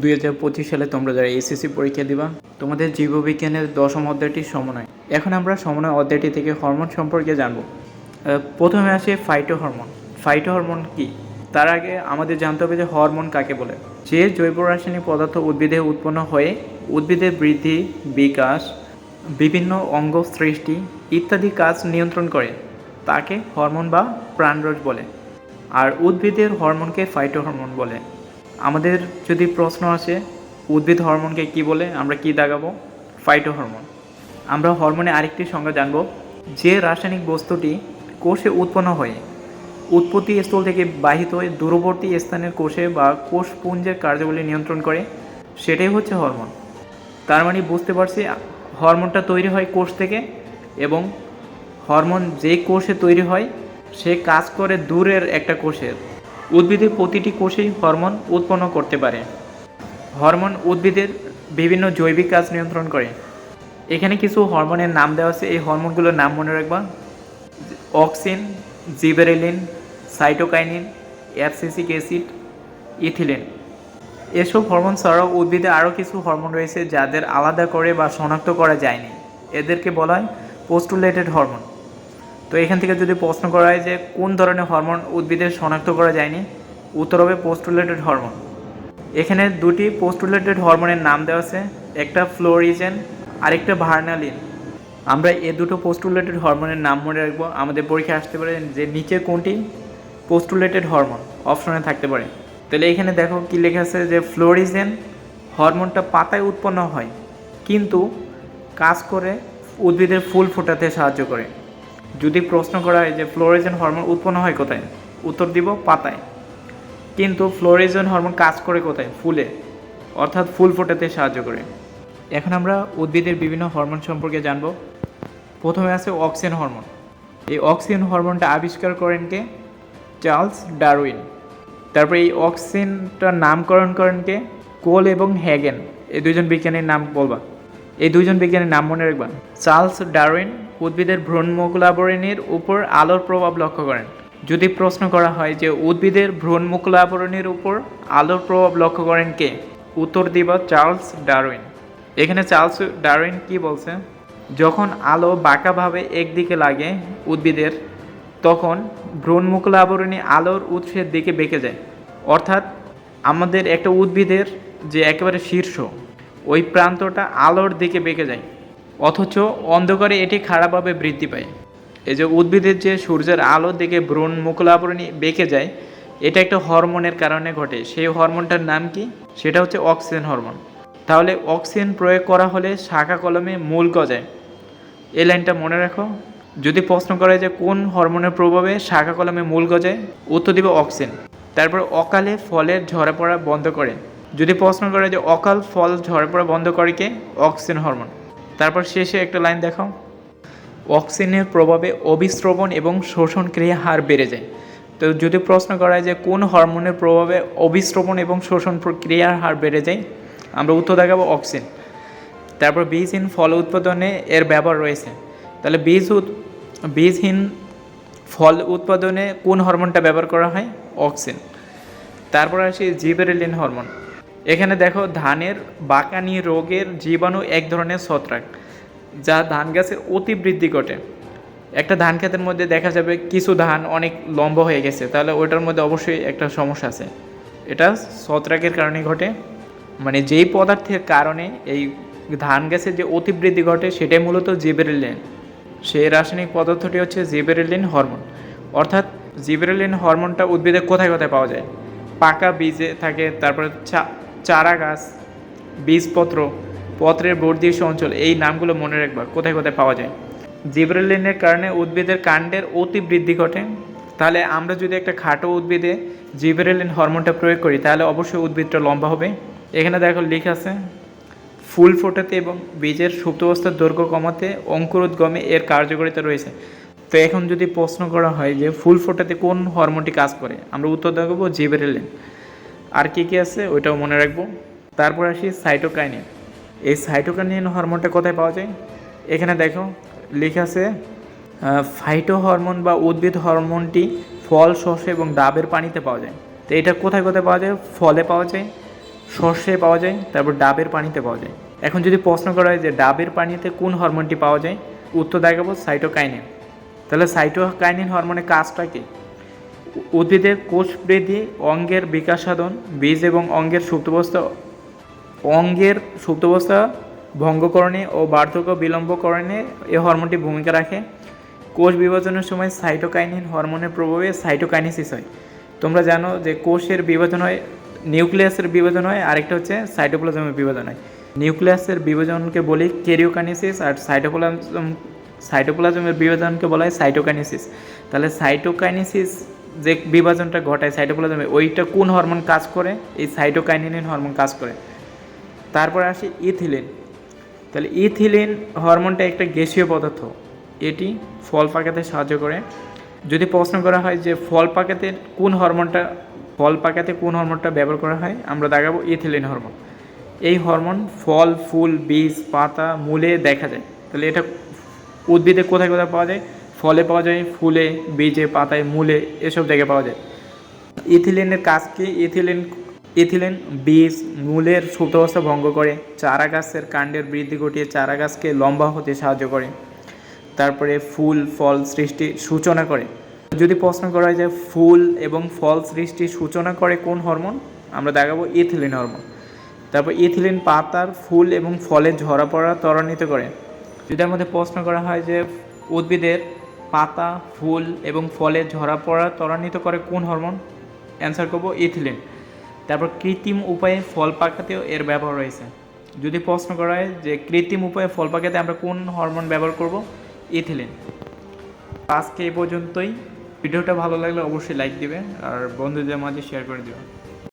দুই হাজার পঁচিশ সালে তোমরা যারা এসএসসি পরীক্ষা দিবা, তোমাদের জীববিজ্ঞানের দশম অধ্যায়টি সমন্বয়। এখন আমরা সমন্বয় অধ্যায়টি থেকে হরমোন সম্পর্কে জানব। প্রথমে আসে ফাইটো হরমোন ফাইটো হরমোন কি? তার আগে আমাদের জানতে হবে যে হরমোন কাকে বলে। যে জৈব রাসায়নিক পদার্থ উদ্ভিদে উৎপন্ন হয়ে উদ্ভিদের বৃদ্ধি, বিকাশ, বিভিন্ন অঙ্গ সৃষ্টি ইত্যাদি কাজ নিয়ন্ত্রণ করে, তাকে হরমোন বা প্রাণরস বলে। আর উদ্ভিদের হরমোনকে ফাইটো হরমোন বলে। আমাদের যদি প্রশ্ন আসে, উদ্ভিদ হরমোনকে কি বলে, আমরা কি দাগাবো? Phyto hormone. আমরা হরমোনে আরেকটি সংজ্ঞা জানব, যে রাসায়নিক বস্তুটি কোষে উৎপন্ন হয়ে, উৎপত্তি স্থল থেকে বাহিত হয়ে দূরবর্তী স্থানের কোষে বা কোষপুঞ্জের কার্যাবলী নিয়ন্ত্রণ করে, সেটাই হচ্ছে হরমোন। তার মানে বুঝতে পারছি, হরমোনটা তৈরি হয় কোষ থেকে এবং হরমোন যে কোষে তৈরি হয়, সে কাজ করে দূরের একটা কোষের। উদ্ভিদের প্রতিটি কোষেই হরমোন উৎপন্ন করতে পারে। হরমোন উদ্ভিদের বিভিন্ন জৈবিক কাজ নিয়ন্ত্রণ করে। এখানে কিছু হরমোনের নাম দেওয়া আছে। এই হরমোনগুলোর নাম মনে রাখবা। Auxin, gibberellin, cytokinin, abscisic acid, ethylene. এসব হরমোন ছাড়াও উদ্ভিদে আরও কিছু হরমোন রয়েছে যাদের আলাদা করে বা শনাক্ত করা যায়নি। এদেরকে বলা হয় পোস্টুলেটেড হরমোন। তো এখান থেকে যদি প্রশ্ন করা হয় যে কোন ধরনের হরমোন উদ্ভিদের শনাক্ত করা যায়নি, উত্তর হবে পোস্টুলেটেড হরমোন এখানে দুটি পোস্টুলেটেড হরমোনের নাম দেওয়া আছে, একটা ফ্লোরিজেন আরেকটা ভার্নালিন। আমরা এ দুটো পোস্টুলেটেড হরমোনের নাম মনে রাখব, আমাদের পরীক্ষায় আসতে পারে যে নিচে কোনটি পোস্টুলেটেড হরমোন অপশনে থাকতে পারে। তাহলে এখানে দেখো কি লেখা আছে যে ফ্লোরিজেন হরমোনটা পাতায় উৎপন্ন হয়, কিন্তু কাজ করে উদ্ভিদের ফুল ফোটাতে সাহায্য করে। যদি প্রশ্ন করা হয় যে ফ্লোরিজেন হরমোন উৎপন্ন হয় কোথায়? উত্তর দিব পাতায়। কিন্তু ফ্লোরিজেন হরমোন কাজ করে কোথায়? ফুলে। অর্থাৎ ফুল ফোটাতে সাহায্য করে। এখন আমরা উদ্ভিদের বিভিন্ন হরমোন সম্পর্কে জানব। প্রথমে আছে অক্সিজেন হরমোন এই অক্সিজেন হরমোনটা আবিষ্কার করেন কে? Charles Darwin. তারপরে এই অক্সিজেনটার নামকরণ করেন কে? কোল এবং হ্যাগেন। এই দুজন বিজ্ঞানীর নাম বলবা। এই দুইজন বিজ্ঞানীর নাম মনে রাখবেন চার্লস ডারউইন উদ্ভিদের ভ্রূণমুকুলাবরণীর উপর আলোর প্রভাব লক্ষ্য করেন। যদি প্রশ্ন করা হয় যে উদ্ভিদের ভ্রূণমুকুলাবরণীর উপর আলোর প্রভাব লক্ষ্য করেন কে? উত্তর দিব চার্লস ডারউইন। এখানে চার্লস ডারউইন কি বলছে? যখন আলো বাঁকাভাবে একদিকে লাগে উদ্ভিদের, তখন ভ্রূণমুকুল আবরণী আলোর উৎসের দিকে বেঁকে যায়। অর্থাৎ আমাদের একটা উদ্ভিদের যে একেবারে শীর্ষ ওই প্রান্তটা আলোর দিকে বেঁকে যায়, অথচ অন্ধকারে এটি খারাপভাবে বৃদ্ধি পায়। এই যে উদ্ভিদের যে সূর্যের আলোর দিকে ভ্রূণ মুকুল আবরণী বেঁকে যায়, এটা একটা হরমোনের কারণে ঘটে। সেই হরমোনটার নাম কি? সেটা হচ্ছে অক্সিজেন হরমোন। তাহলে অক্সিজেন প্রয়োগ করা হলে শাখা কলমে মূল গজায়। এই লাইনটা মনে রাখো। যদি প্রশ্ন করে যে কোন হরমোনের প্রভাবে শাখা কলমে মূল গজায়, উত্তর দিবে অক্সিজেন। তারপর অকালে ফলের ঝরে পড়া বন্ধ করে। যদি প্রশ্ন করে যে অকাল ফল ঝরে পড়া বন্ধ করে কে? Oxygen hormone. তারপর শেষে একটা লাইন দেখাও। অক্সিজেনের প্রভাবে অবিশ্রবণ এবং শোষণ ক্রিয়া হার বেড়ে যায়। তো যদি প্রশ্ন করা যে কোন হরমোনের প্রভাবে অবিশ্রবণ এবং শোষণ প্রক্রিয়ার হার বেড়ে যায়, আমরা উত্তর দেখাবো অক্সিজেন। তারপর বীজহীন ফল উৎপাদনে এর ব্যবহার রয়েছে। তাহলে বীজ বীজহীন ফল উৎপাদনে কোন হরমোনটা ব্যবহার করা হয়? অক্সিজেন। তারপর আসি জিবেরেলিন হরমোন। এখানে দেখো, ধানের বাকানি রোগের জীবাণু এক ধরনের ছত্রাক, যা ধান গাছের অতি বৃদ্ধি ঘটে। একটা ধান ক্ষেতের মধ্যে দেখা যাবে কিছু ধান অনেক লম্বা হয়ে গেছে, তাহলে ওইটার মধ্যে অবশ্যই একটা সমস্যা আছে। এটা ছত্রাকের কারণে ঘটে। মানে যেই পদার্থের কারণে এই ধান গাছের যে অতিবৃদ্ধি ঘটে, সেটাই মূলত জিবেরেলিন। সেই রাসায়নিক পদার্থটি হচ্ছে জিবেরেলিন হরমোন। অর্থাৎ জিবেরেলিন হরমোনটা উদ্ভিদে কোথায় কোথায় পাওয়া যায়? পাকা বীজে থাকে, তারপরে চারা গাছ বীজপত্র, পত্রের বর্ধিষ্য অঞ্চল, এই নামগুলো মনে রাখবা, কোথায় কোথায় পাওয়া যায়। জিব্রেলিনের কারণে উদ্ভিদের কাণ্ডের অতি বৃদ্ধি ঘটে। তাহলে আমরা যদি একটা খাটো উদ্ভিদে জিব্রেলিন হরমোনটা প্রয়োগ করি, তাহলে অবশ্যই উদ্ভিদটা লম্বা হবে। এখানে দেখো লেখা আছে, ফুল ফোটাতে এবং বীজের সুপ্তাবস্থার দৈর্ঘ্য কমাতে অঙ্কুরোদ্গমে এর কার্যকারিতা রয়েছে। তো এখন যদি প্রশ্ন করা হয় যে ফুল ফোটাতে কোন হরমোনটি কাজ করে, আমরা উত্তর দেখাবো জিবেরেলিন। আর কি কি আছে ওইটাও মনে রাখব। তারপর আসি সাইটোকাইনিন এই সাইটোকাইনিন হরমোনটা কোথায় পাওয়া যায়? এখানে দেখো, লেখা আছে ফাইটো হরমোন বা উদ্ভিদ হরমোনটি ফল শস্য এবং ডাবের পানিতে পাওয়া যায়। তো এটা কোথায় কোথায় পাওয়া যায়? ফলে পাওয়া যায়, সর্ষে পাওয়া যায়, তারপর ডাবের পানিতে পাওয়া যায়। এখন যদি প্রশ্ন করা হয় যে ডাবের পানিতে কোন হরমোনটি পাওয়া যায়, উত্তর দেখাবো সাইটোকাইনিন তাহলে সাইটোকাইনিন হরমোনের কাজটা কি? উদ্ভিদের কোষ বৃদ্ধি, অঙ্গের বিকাশ সাধন বীজ এবং অঙ্গের সুপ্তাবস্থা অঙ্গের সুপ্তাবস্থা ভঙ্গকরণে ও বার্ধক্য বিলম্বকরণে এই হরমোনটি ভূমিকা রাখে। কোষ বিভাজনের সময় সাইটোকাইনিন হরমোনের প্রভাবে সাইটোকাইনিসিস হয়। তোমরা জানো যে কোষের বিভাজন হয়, নিউক্লিয়াসের বিভাজন হয়, আরেকটা হচ্ছে সাইটোপ্লাজমের বিভাজন হয়। নিউক্লিয়াসের বিভাজনকে বলি কেরিওকাইনেসিস আর সাইটোপ্লাজম, সাইটোপ্লাজমের বিভাজনকে বলা হয় সাইটোকাইনেসিস। তাহলে সাইটোকাইনেসিস যে বিভাজনটা ঘটায় সাইটোপ্লাজমে ওইটা কোন হরমোন কাজ করে? এই সাইটোকাইনিন হরমোন কাজ করে। তারপরে আসি ইথিলিন তাহলে ইথিলিন হরমোনটা একটা গ্যাসীয় পদার্থ। এটি ফল পাকাতে সাহায্য করে। যদি প্রশ্ন করা হয় যে ফল পাকাতে কোন হরমোনটা ফল পাকাতে কোন হরমোনটা ব্যবহার করা হয়, আমরা দেখাবো ইথিলিন হরমোন এই হরমোন ফল, ফুল, বীজ, পাতা, মূলে দেখা যায়। তাহলে এটা উদ্ভিদে কোথায় কোথায় পাওয়া যায়? ফলে পাওয়া যায় ফুলে, বীজে, পাতায়, মূলে এসব জায়গায় পাওয়া যায়। ইথিলিনের কাজ কি? ইথিলিন ইথিলিন বীজ মূলের সুপ্তাবস্থা ভঙ্গ করে। চারা গাছের কাণ্ডের বৃদ্ধি ঘটিয়ে চারা গাছকে লম্বা হতে সাহায্য করে। তারপরে ফুল, ফল সৃষ্টি সূচনা করে। যদি প্রশ্ন করা হয় যে ফুল এবং ফল সৃষ্টির সূচনা করে কোন হরমোন? আমরা দেখাবো ইথিলিন হরমোন। তারপর ইথিলিন পাতার ফুল এবং ফলে ঝরা পড়া ত্বরান্বিত করে। যদি আমাদের প্রশ্ন করা হয় যে উদ্ভিদের পাতা, ফুল এবং ফলে ঝরা পড়া ত্বরান্বিত করে কোন হরমোন? অ্যান্সার করব ইথিলিন তারপর কৃত্রিম উপায়ে ফল পাকাতেও এর ব্যবহার রয়েছে। যদি প্রশ্ন করা হয় যে কৃত্রিম উপায়ে ফল পাকাতে আমরা কোন হরমোন ব্যবহার করব? ইথিলিন আজকে এই পর্যন্তই। ভিডিওটা ভালো লাগলে অবশ্যই লাইক দিবে আর বন্ধুদের মাঝে শেয়ার করে দিবে